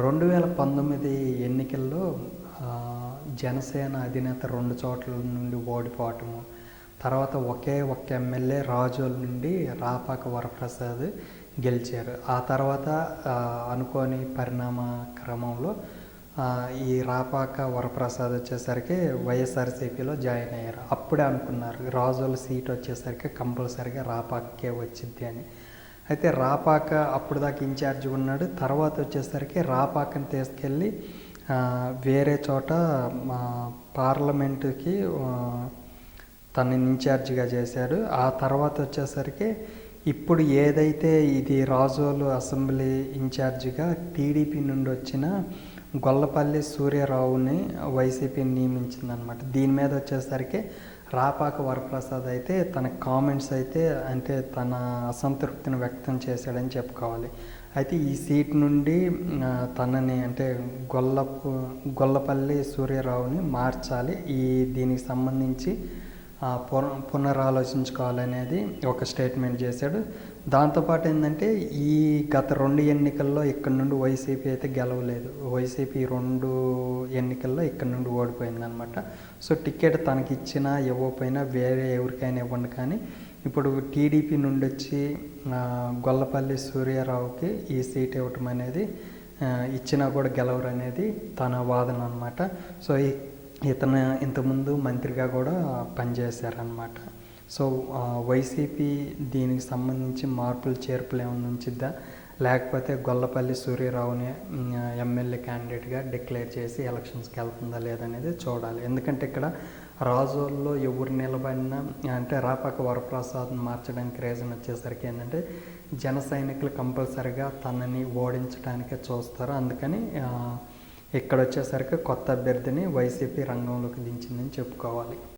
రెండు వేల పంతొమ్మిది ఎన్నికల్లో జనసేన అధినేత రెండు చోట్ల నుండి ఓడిపోవటము తర్వాత ఒకే ఒక్క ఎమ్మెల్యే రాజోల నుండి రాపాక వరప్రసాద్ గెలిచారు. ఆ తర్వాత అనుకోని పరిణామ క్రమంలో ఈ రాపాక వరప్రసాద్ వచ్చేసరికి వైఎస్ఆర్సీపీలో జాయిన్ అయ్యారు. అప్పుడే అనుకున్నారు రాజోల సీట్ వచ్చేసరికి కంపల్సరిగా రాపాకే వచ్చింది అని. అయితే రాపాక అప్పుడు దాకా ఇన్ఛార్జ్ ఉన్నాడు. తర్వాత వచ్చేసరికి రాపాకని తీసుకెళ్ళి వేరే చోట మా పార్లమెంటుకి తనని ఇన్ఛార్జిగా చేశాడు. ఆ తర్వాత వచ్చేసరికి ఇప్పుడు ఏదైతే ఇది రాజోలు అసెంబ్లీ ఇన్ఛార్జిగా టీడీపీ నుండి వచ్చిన గొల్లపల్లి సూర్యారావుని వైసీపీని నియమించిందనమాట దీని మీద వచ్చేసరికి రాపాక వరప్రసాద్ అయితే తన కామెంట్స్ అయితే అంటే తన అసంతృప్తిని వ్యక్తం చేశాడని చెప్పుకోవాలి. అయితే ఈ సీట్ నుండి తనని అంటే గొల్లపు గొల్లపల్లి సూర్యరావుని మార్చాలి. ఈ దీనికి సంబంధించి పునరాలోచించుకోవాలనేది ఒక స్టేట్మెంట్ చేశాడు. దాంతోపాటు ఏంటంటే ఈ గత రెండు ఎన్నికల్లో ఇక్కడ నుండి వైసీపీ అయితే గెలవలేదు. వైసీపీ రెండు ఎన్నికల్లో ఇక్కడ నుండి ఓడిపోయింది అనమాట సో టికెట్ తనకి ఇచ్చినా ఇవ్వకపోయినా వేరే ఎవరికైనా ఇవ్వండి కానీ ఇప్పుడు టీడీపీ నుండి వచ్చి గొల్లపల్లి సూర్యారావుకి ఈ సీట్ ఇవ్వటం అనేది ఇచ్చినా కూడా గెలవరు అనేది తన వాదన అనమాట సో ఈ ఇతను ఇంతకుముందు మంత్రిగా కూడా పనిచేశారనమాట సో వైసీపీ దీనికి సంబంధించి మార్పులు చేర్పులు ఏమైనా ఉంచిద్దా? లేకపోతే గొల్లపల్లి సూర్యరావుని ఎమ్మెల్యే క్యాండిడేట్గా డిక్లేర్ చేసి ఎలక్షన్స్కి వెళ్తుందా లేదనేది చూడాలి. ఎందుకంటే ఇక్కడ రాజోల్లో ఎవరు నిలబడినా అంటే రాపాక వరప్రసాద్ని మార్చడానికి రీజన్ వచ్చేసరికి ఏంటంటే జన సైనికులు కంపల్సరిగా తనని ఓడించడానికే చూస్తారు. అందుకని ఇక్కడ వచ్చేసరికి కొత్త అభ్యర్థిని వైసీపీ రంగంలోకి దించిందని చెప్పుకోవాలి.